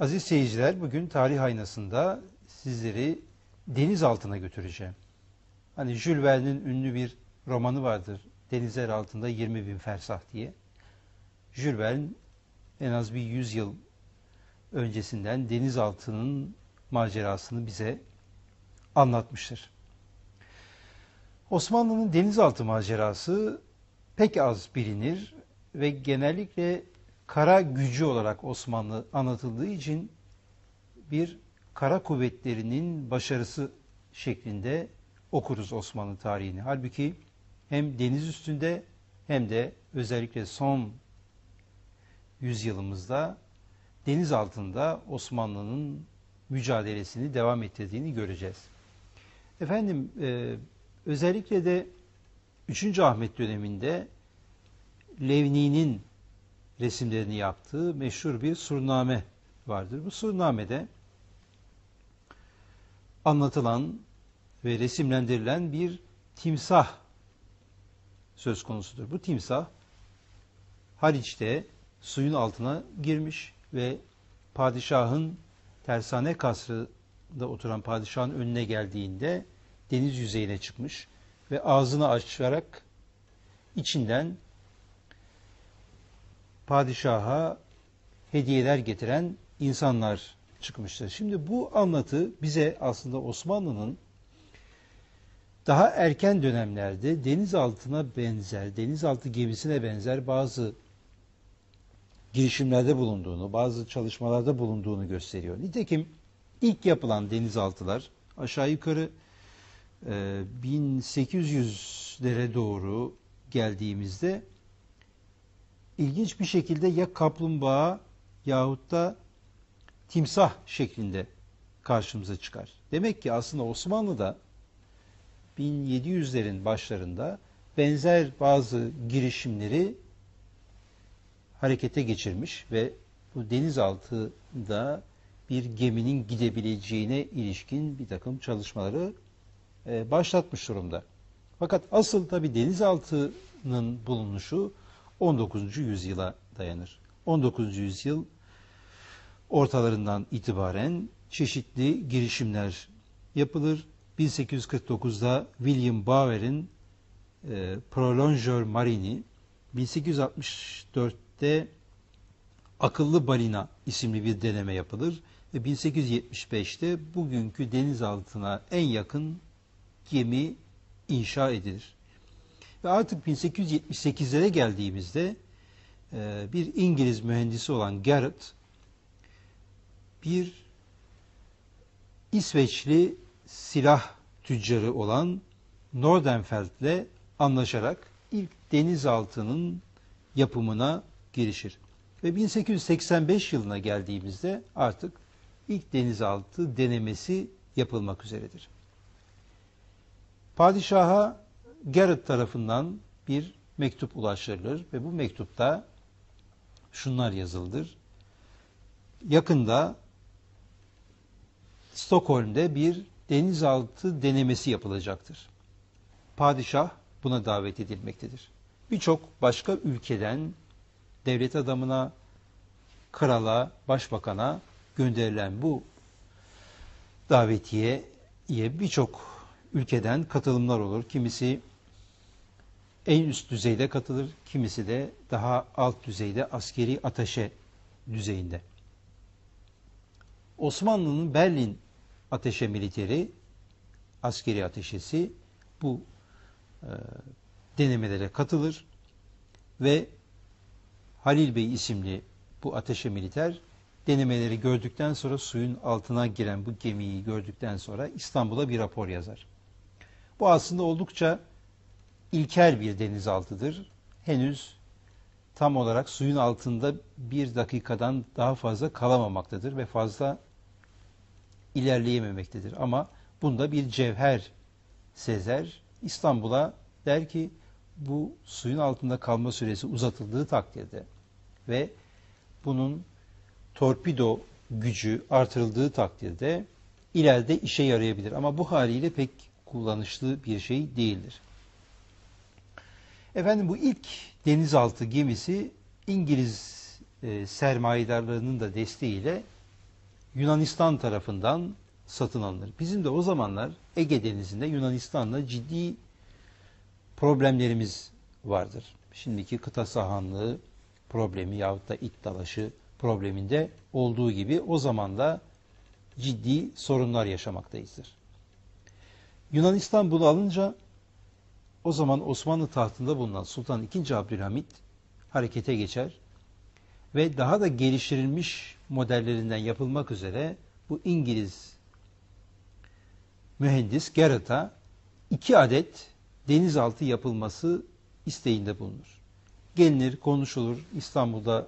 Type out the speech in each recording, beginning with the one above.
Aziz seyirciler, bugün tarih aynasında sizleri deniz altına götüreceğim. Hani Jules Verne'in ünlü bir romanı vardır. Denizler altında 20 bin fersah diye. Jules Verne en az bir 100 yıl öncesinden denizaltının macerasını bize anlatmıştır. Osmanlı'nın denizaltı macerası pek az bilinir ve genellikle kara gücü olarak Osmanlı anlatıldığı için bir kara kuvvetlerinin başarısı şeklinde okuruz Osmanlı tarihini. Halbuki hem deniz üstünde hem de özellikle son yüzyılımızda deniz altında Osmanlı'nın mücadelesini devam ettirdiğini göreceğiz. Efendim e, özellikle de 3. Ahmet döneminde Levni'nin resimlerini yaptığı meşhur bir surname vardır. Bu surnamede anlatılan ve resimlendirilen bir timsah söz konusudur. Bu timsah Haliç'te suyun altına girmiş ve padişahın tersane kasrında oturan padişahın önüne geldiğinde deniz yüzeyine çıkmış ve ağzını açarak içinden padişaha hediyeler getiren insanlar çıkmıştır. Şimdi bu anlatı bize aslında Osmanlı'nın daha erken dönemlerde denizaltına benzer, denizaltı gemisine benzer bazı girişimlerde bulunduğunu, bazı çalışmalarda bulunduğunu gösteriyor. Nitekim ilk yapılan denizaltılar aşağı yukarı e, 1800'lere doğru geldiğimizde ilginç bir şekilde ya kaplumbağa yahut da timsah şeklinde karşımıza çıkar. Demek ki aslında Osmanlı'da 1700'lerin başlarında benzer bazı girişimleri harekete geçirmiş ve bu denizaltında bir geminin gidebileceğine ilişkin bir takım çalışmaları e, başlatmış durumda. Fakat asıl tabi denizaltının bulunuşu 19. yüzyıla dayanır. 19. yüzyıl ortalarından itibaren çeşitli girişimler yapılır. 1849'da William Bower'in e, Prolongeur Marini, 1864'te Akıllı Balina isimli bir deneme yapılır ve 1875'te bugünkü denizaltına en yakın gemi inşa edilir. Ve artık 1878'lere geldiğimizde e, bir İngiliz mühendisi olan Garrett bir İsveçli silah tüccarı olan Nordenfeld'le anlaşarak ilk denizaltının yapımına girişir. Ve 1885 yılına geldiğimizde artık ilk denizaltı denemesi yapılmak üzeredir. Padişaha Garrett tarafından bir mektup ulaştırılır ve bu mektupta şunlar yazıldır. Yakında Stockholm'de bir denizaltı denemesi yapılacaktır. Padişah buna davet edilmektedir. Birçok başka ülkeden devlet adamına, krala, başbakana gönderilen bu davetiye birçok ülkeden katılımlar olur. Kimisi en üst düzeyde katılır, kimisi de daha alt düzeyde askeri ateşe düzeyinde. Osmanlı'nın Berlin ateşe militeri, askeri ateşesi bu e, denemelere katılır ve Halil Bey isimli bu ateşe militer denemeleri gördükten sonra suyun altına giren bu gemiyi gördükten sonra İstanbul'a bir rapor yazar. Bu aslında oldukça ilkel bir denizaltıdır. Henüz tam olarak suyun altında bir dakikadan daha fazla kalamamaktadır ve fazla ilerleyememektedir. Ama bunda bir cevher sezer İstanbul'a der ki bu suyun altında kalma süresi uzatıldığı takdirde ve bunun torpido gücü artırıldığı takdirde ileride işe yarayabilir. Ama bu haliyle pek kullanışlı bir şey değildir. Efendim bu ilk denizaltı gemisi İngiliz e, sermayedarlarının da desteğiyle Yunanistan tarafından satın alınır. Bizim de o zamanlar Ege Denizi'nde Yunanistan'la ciddi problemlerimiz vardır. Şimdiki kıta sahanlığı problemi yahut da it dalaşı probleminde olduğu gibi o zaman da ciddi sorunlar yaşamaktayızdır. Yunanistan bunu alınca o zaman Osmanlı tahtında bulunan Sultan II. Abdülhamit harekete geçer ve daha da geliştirilmiş modellerinden yapılmak üzere bu İngiliz mühendis Garrett'a iki adet denizaltı yapılması isteğinde bulunur. Gelinir, konuşulur, İstanbul'da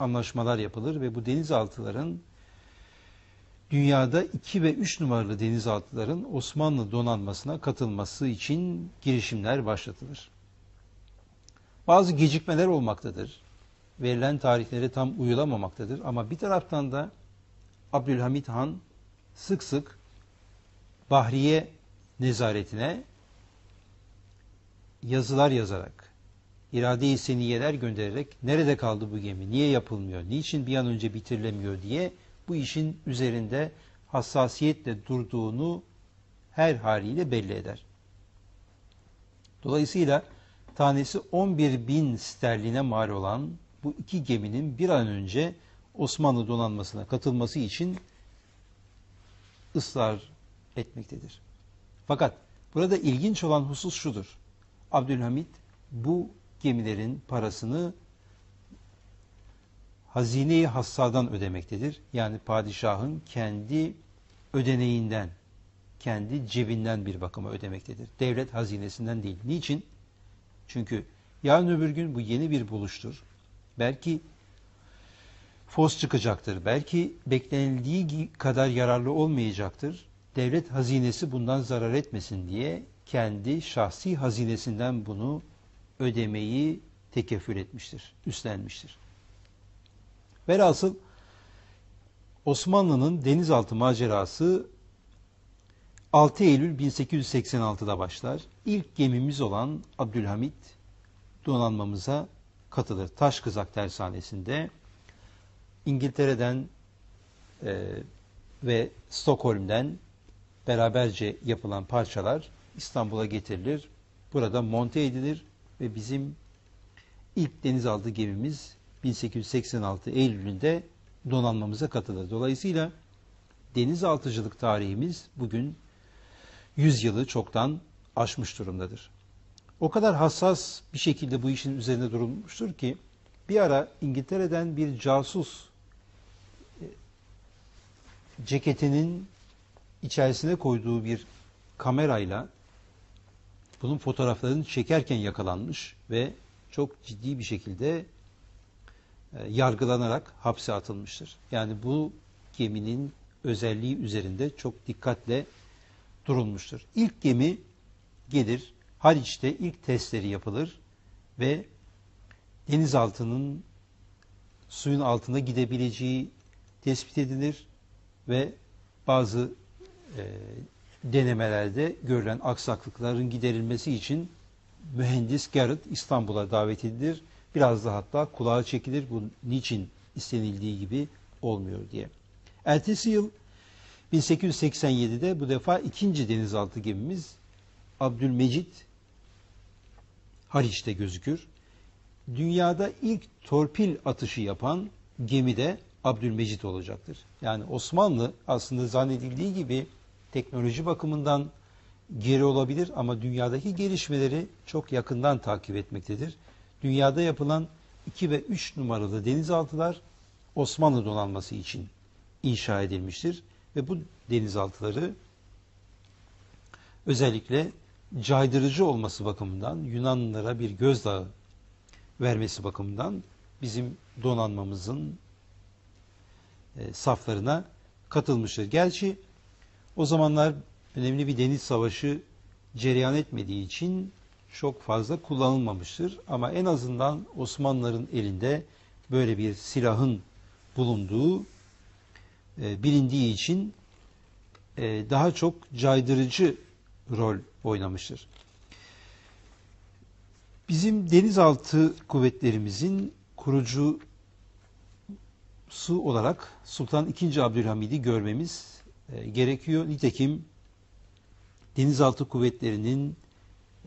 anlaşmalar yapılır ve bu denizaltıların dünyada 2 ve 3 numaralı denizaltıların Osmanlı donanmasına katılması için girişimler başlatılır. Bazı gecikmeler olmaktadır. Verilen tarihlere tam uyulamamaktadır ama bir taraftan da Abdülhamit Han sık sık Bahriye nezaretine yazılar yazarak, irade-i seniyeler göndererek nerede kaldı bu gemi, niye yapılmıyor, niçin bir an önce bitirilemiyor diye bu işin üzerinde hassasiyetle durduğunu her haliyle belli eder. Dolayısıyla tanesi 11 bin sterline mal olan bu iki geminin bir an önce Osmanlı donanmasına katılması için ısrar etmektedir. Fakat burada ilginç olan husus şudur. Abdülhamit bu gemilerin parasını hazine-i hassadan ödemektedir. Yani padişahın kendi ödeneğinden, kendi cebinden bir bakıma ödemektedir. Devlet hazinesinden değil. Niçin? Çünkü yarın öbür gün bu yeni bir buluştur. Belki fos çıkacaktır. Belki beklenildiği kadar yararlı olmayacaktır. Devlet hazinesi bundan zarar etmesin diye kendi şahsi hazinesinden bunu ödemeyi tekeffül etmiştir, üstlenmiştir. Velhasıl Osmanlı'nın denizaltı macerası 6 Eylül 1886'da başlar. İlk gemimiz olan Abdülhamit donanmamıza katılır. Taşkızak Tersanesi'nde İngiltere'den e, ve Stockholm'den beraberce yapılan parçalar İstanbul'a getirilir. Burada monte edilir ve bizim ilk denizaltı gemimiz 1886 Eylül'ünde donanmamıza katılır. Dolayısıyla denizaltıcılık tarihimiz bugün 100 yılı çoktan aşmış durumdadır. O kadar hassas bir şekilde bu işin üzerinde durulmuştur ki bir ara İngiltere'den bir casus e, ceketinin içerisine koyduğu bir kamerayla bunun fotoğraflarını çekerken yakalanmış ve çok ciddi bir şekilde e, yargılanarak hapse atılmıştır. Yani bu geminin özelliği üzerinde çok dikkatle durulmuştur. İlk gemi gelir, Haliç'te ilk testleri yapılır ve denizaltının suyun altında gidebileceği tespit edilir ve bazı e, denemelerde görülen aksaklıkların giderilmesi için mühendis Garrett İstanbul'a davet edilir. Biraz da hatta kulağa çekilir bu niçin istenildiği gibi olmuyor diye. Ertesi yıl 1887'de bu defa ikinci denizaltı gemimiz Abdülmecit Haliç'te gözükür. Dünyada ilk torpil atışı yapan gemi de Abdülmecit olacaktır. Yani Osmanlı aslında zannedildiği gibi teknoloji bakımından geri olabilir ama dünyadaki gelişmeleri çok yakından takip etmektedir. Dünyada yapılan 2 ve 3 numaralı denizaltılar Osmanlı donanması için inşa edilmiştir ve bu denizaltıları özellikle caydırıcı olması bakımından Yunanlılara bir gözdağı vermesi bakımından bizim donanmamızın e, saflarına katılmıştır. Gerçi o zamanlar önemli bir deniz savaşı cereyan etmediği için çok fazla kullanılmamıştır. Ama en azından Osmanlıların elinde böyle bir silahın bulunduğu e, bilindiği için e, daha çok caydırıcı rol oynamıştır. Bizim denizaltı kuvvetlerimizin kurucusu olarak Sultan II. Abdülhamid'i görmemiz e, gerekiyor. Nitekim denizaltı kuvvetlerinin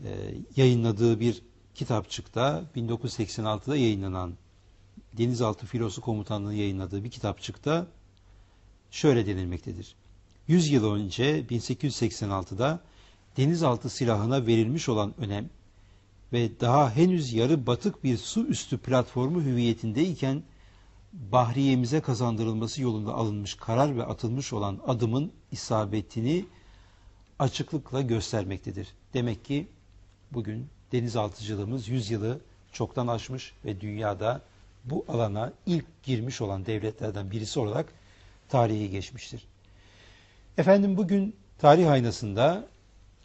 e, yayınladığı bir kitapçıkta 1986'da yayınlanan Denizaltı Filosu Komutanlığı yayınladığı bir kitapçıkta şöyle denilmektedir. 100 yıl önce 1886'da denizaltı silahına verilmiş olan önem ve daha henüz yarı batık bir su üstü platformu hüviyetindeyken bahriyemize kazandırılması yolunda alınmış karar ve atılmış olan adımın isabetini açıklıkla göstermektedir. Demek ki bugün denizaltıcılığımız 100 yılı çoktan aşmış ve dünyada bu alana ilk girmiş olan devletlerden birisi olarak tarihi geçmiştir. Efendim bugün tarih aynasında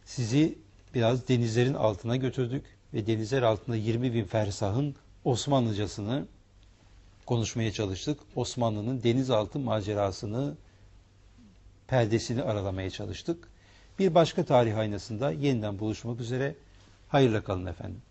sizi biraz denizlerin altına götürdük ve denizler altında 20 bin fersahın Osmanlıcasını konuşmaya çalıştık. Osmanlı'nın denizaltı macerasını, perdesini aralamaya çalıştık. Bir başka tarih aynasında yeniden buluşmak üzere. Hayırla kalın efendim.